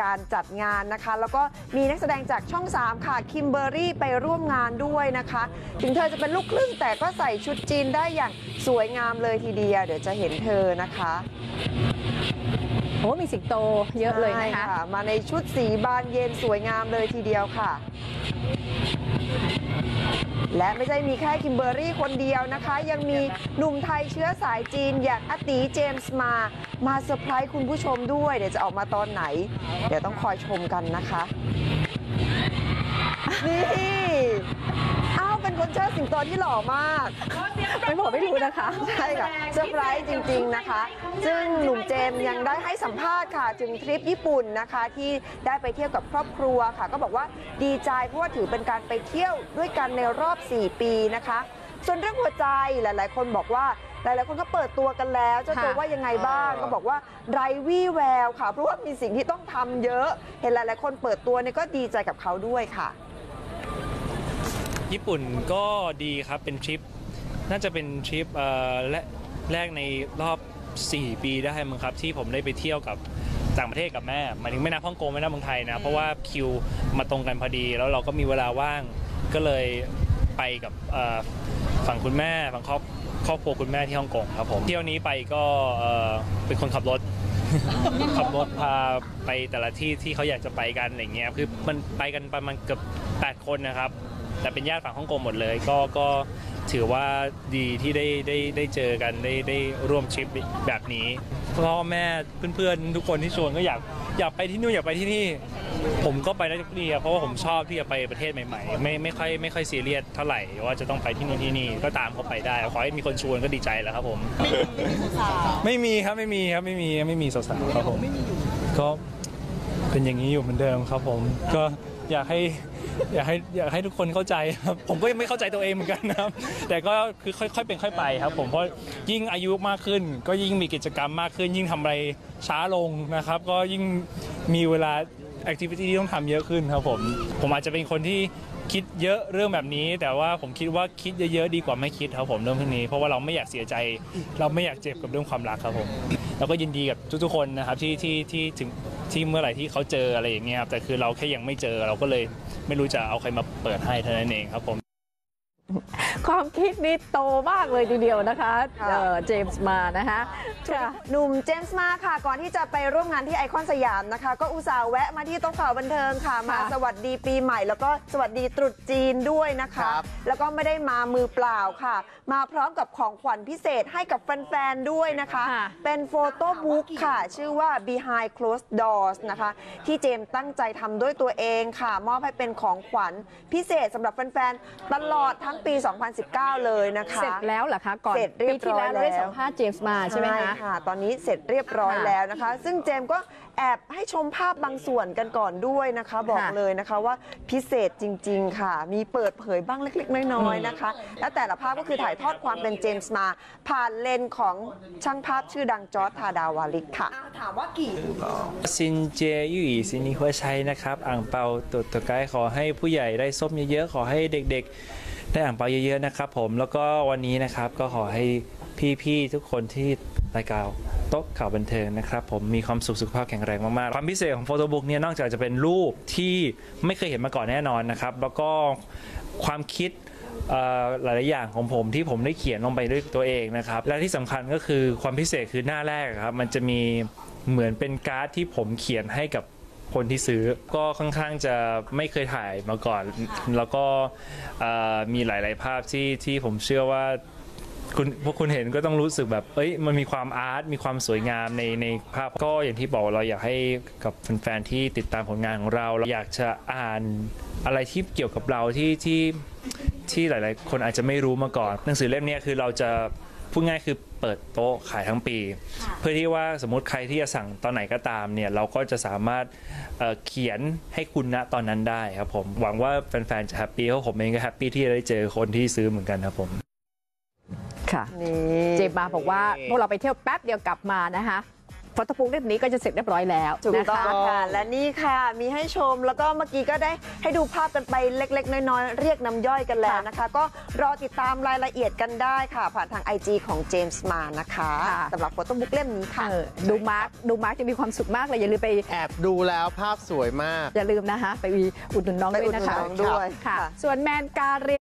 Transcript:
การจัดงานนะคะ แล้วก็มีนักแสดงจากช่อง 3 ค่ะ คิมเบอรี่ไปร่วมงานด้วยนะคะ ถึงเธอจะเป็นลูกครึ่งแต่ก็ใส่ชุดจีนได้อย่างสวยงามเลยทีเดียว เดี๋ยวจะเห็นเธอนะคะโอ้มีสิงโตเยอะเลยนะคะใช่มาในชุดสีบานเย็นสวยงามเลยทีเดียวค่ะ และไม่ใช่มีแค่คิมเบอร์รี่คนเดียวนะคะ ยังมีหนุ่มไทยเชื้อสายจีนอย่างอาตีเจมส์มา มาเซอร์ไพรส์คุณผู้ชมด้วย เดี๋ยวจะออกมาตอนไหน เดี๋ยวต้องคอยชมกันนะคะ นี่อ้าวเป็นคนเชิดสิงโตที่หล่อมาก ไม่บอกไม่รู้นะคะ ใช่ค่ะเซอร์ไพรส์จริง ๆนะคะ ซึ่งหนุ่มเจมส์ยังได้ให้สัมภาษณ์ค่ะ ถึงทริปญี่ปุ่นนะคะ ที่ได้ไปเที่ยวกับครอบครัวค่ะ ก็บอกว่าดีใจเพราะว่าถือเป็นการไปเที่ยวด้วยกันในรอบ 4 ปีนะคะ ส่วนเรื่องหัวใจหลาย ๆ คนบอกว่า หลายๆคนก็เปิดตัวกันแล้วเจ้าตัวค่ะว่ายังไงบ้าง ก็บอกว่าไรวี่แววค่ะ เพราะว่ามีสิ่งที่ต้องทำเยอะ เห็นหลายๆคนเปิดตัวเนี่ยก็ดีใจกับเขาด้วยค่ะ ญี่ปุ่นก็ดีครับเป็นทริป น่าจะเป็นทริปเอ่อและแรกในรอบ 4 ปีได้มั้งครับที่ผมได้ไปเที่ยวกับต่างประเทศกับแม่หมายถึงไม่นับฮ่องกงไม่นับเมืองไทยนะ เพราะว่าคิวมาตรงกันพอดี แล้วเราก็มีเวลาว่างก็เลยไปกับเอ่อฝั่งคุณแม่ฝั่งครอบ ครอบครัวคุณแม่ที่ฮ่องกงครับผมเที่ยวนี้ไปก็เอ่อเป็นคนขับรถ ขับรถพาไปแต่ละที่ที่เขาอยากจะไปกันอะไรเงี้ยคือมันไปกันประมาณเกือบ8 คนนะครับ แต่เป็นญาติฝั่งฮ่องกงหมดเลย ก็ก็ถือว่าดีที่ได้ได้ได้เจอกันได้ได้ร่วมทริปแบบนี้พ่อแม่เพื่อนๆทุกคนที่ชวนก็อยากอยากไปที่นู่นอยากไปที่นี่ ผมก็ไปได้ทุกที่ครับเพราะว่าผมชอบที่จะไปประเทศใหม่ๆ ไม่ไม่ค่อยไม่ค่อยซีเรียสเท่าไหร่ว่าจะต้องไปที่นู่นที่นี่ก็ตามเขาไปได้ขอให้มีคนชวนก็ดีใจแล้วครับผม ไม่มีครับไม่มีครับไม่มีไม่มีสาวๆครับผมก็เป็นอย่างนี้อยู่เหมือนเดิมครับผม ก็อยากให้อยากให้อยากให้ทุกคนเข้าใจครับผมก็ยังไม่เข้าใจตัวเองเหมือนกันนะครับ แต่ก็คือค่อยๆเป็นค่อยไปครับ ผมเพราะยิ่งอายุมากขึ้น ก็ยิ่งมีกิจกรรมมากขึ้น ยิ่งทำอะไรช้าลงนะครับ ก็ยิ่งมีเวลา แอคทิวิตี้ที่ต้องทำเยอะขึ้นครับผมผมอาจจะเป็นคนที่คิดเยอะเรื่องแบบนี้ แต่ว่าผมคิดว่าคิดเยอะๆดีกว่าไม่คิดครับผมเรื่องพวกนี้เพราะว่าเราไม่อยากเสียใจ เราไม่อยากเจ็บกับเรื่องความรักครับผมแล้วก็ยินดีกับทุกๆคนนะครับที่ที่ที่ถึงที่เมื่อไหร่ที่เขาเจออะไรอย่างเงี้ยครับแต่คือเราแค่ยังไม่เจอเราก็เลยไม่รู้จะเอาใครมาเปิดให้เท่านั้นเองครับผม ความคิดนี่โตมากเลยทีเดียวนะคะค่ะเอ่อเจมส์มานะคะค่ะ หนุ่มเจมส์มาค่ะ ก่อนที่จะไปร่วมงานที่ไอคอนสยามนะคะ ก็อุตส่าห์แวะมาที่โต๊ะข่าวบันเทิงค่ะ มาค่ะสวัสดีปีใหม่ แล้วก็สวัสดีตรุษจีนด้วยนะคะแล้วก็ไม่ได้มามือเปล่าค่ะ มาพร้อมกับของขวัญพิเศษให้กับแฟน ๆ ด้วยนะคะ ค่ะ เป็นโฟโต้บุ๊กค่ะ ชื่อว่า Behind Closed Doors นะคะ ที่เจมส์ตั้งใจทำด้วยตัวเองค่ะ มอบให้เป็นของขวัญพิเศษสำหรับแฟน ๆ ตลอดทั้งปี 2019 เลยนะคะ เสร็จแล้วเหรอคะก่อนเสร็จเรียบปีที่แล้วร้อยเราได้แล้วสัมภาษณ์เจมส์มาใช่ไหมคะ ค่ะตอนนี้เสร็จเรียบร้อยค่ะแล้วนะคะ ซึ่งเจมส์ก็แอบให้ชมภาพบางส่วนกันก่อนด้วยนะคะ บอกค่ะเลยนะคะว่าพิเศษจริง ๆ ค่ะ มีเปิดเผยบ้างเล็ก ๆ น้อยๆนะคะ และแต่ละภาพก็คือถ่ายทอดความเป็นเจมส์มา ผ่านเลนส์ของช่างภาพชื่อดังจอร์จทาดาวาลิกค่ะถามว่ากี่ซินเจยู่อีซินิหัวใช้นะครับ อ่างเปาตุดตะไกขอให้ผู้ใหญ่ได้ส้มเยอะๆ ขอให้เด็กๆ ได้อ่างเปาเยอะๆนะครับ ผมแล้วก็วันนี้นะครับก็ขอให้พี่ๆทุกคนที่รายการโต๊ะข่าวบันเทิงนะครับผมมีความสุขสุขภาพแข็งแรงมากๆ ความพิเศษของโฟโต้บุ๊กเนี่ยนอกจากจะเป็นรูปที่ไม่เคยเห็นมาก่อนแน่นอนนะครับ แล้วก็ความคิดหลายๆอย่างของผมที่ผมได้เขียนลงไปด้วยตัวเองนะครับ และที่สำคัญก็คือความพิเศษคือหน้าแรกครับมันจะมีเหมือนเป็นการ์ดที่ผมเขียนให้กับ คนที่ซื้อก็ค่อนข้างจะไม่เคยถ่ายมาก่อน แล้วก็มีหลาย ๆ ภาพที่ที่ผมเชื่อว่าคุณพวกคุณเห็นก็ต้องรู้สึกแบบ เอ้ย มันมีความอาร์ต มีความสวยงามในในภาพ ก็อย่างที่บอกเราอยากให้กับแฟนๆที่ติดตามผลงานของเรา เราอยากจะอ่านอะไรที่เกี่ยวกับเราที่ที่ที่หลาย ๆ คนอาจจะไม่รู้มาก่อน หนังสือเล่มนี้คือเราจะพูดง่ายคือ เปิดโต๊ะขายทั้งปี เพื่อที่ว่าสมมติใครที่จะสั่งตอนไหนก็ตามเนี่ยเราก็จะสามารถเอ่อเขียนให้คุณณตอนนั้นได้ครับผม หวังว่าแฟนๆจะแฮปปี้เพราะผมเองก็แฮปปี้ที่จะได้เจอคนที่ซื้อเหมือนกันครับผมค่ะนี่เจมส์มาบอกว่าพวกเราไปเที่ยวแป๊บเดียวกลับมานะคะ ฟอโต้บุ๊กเล่มนี้ก็จะเสร็จเรียบร้อยแล้วถูกนะต้องคะ ค่ะ และนี่ค่ะมีให้ชมแล้วก็เมื่อกี้ก็ได้ให้ดูภาพกันไปเล็ก ๆ น้อยๆ เรียกน้ำย่อยกันแล้วนะคะ ก็รอติดตามรายละเอียดกันได้ค่ะ ผ่านทาง IG ของเจมส์มานะคะค่ะ สำหรับโฟโต้บุ๊กเล่มนี้ค่ะ เออดูมาร์คดูมาร์คจะมีความสุขมากเลยอย่าลืมไป แอบดูแล้วภาพสวยมาก อย่าลืมนะคะ ไปอุดหนุนน้องไปด้วยอุดหนุนะนคะน้องด้วยค่ะ ค่ะ ส่วนแมนการเร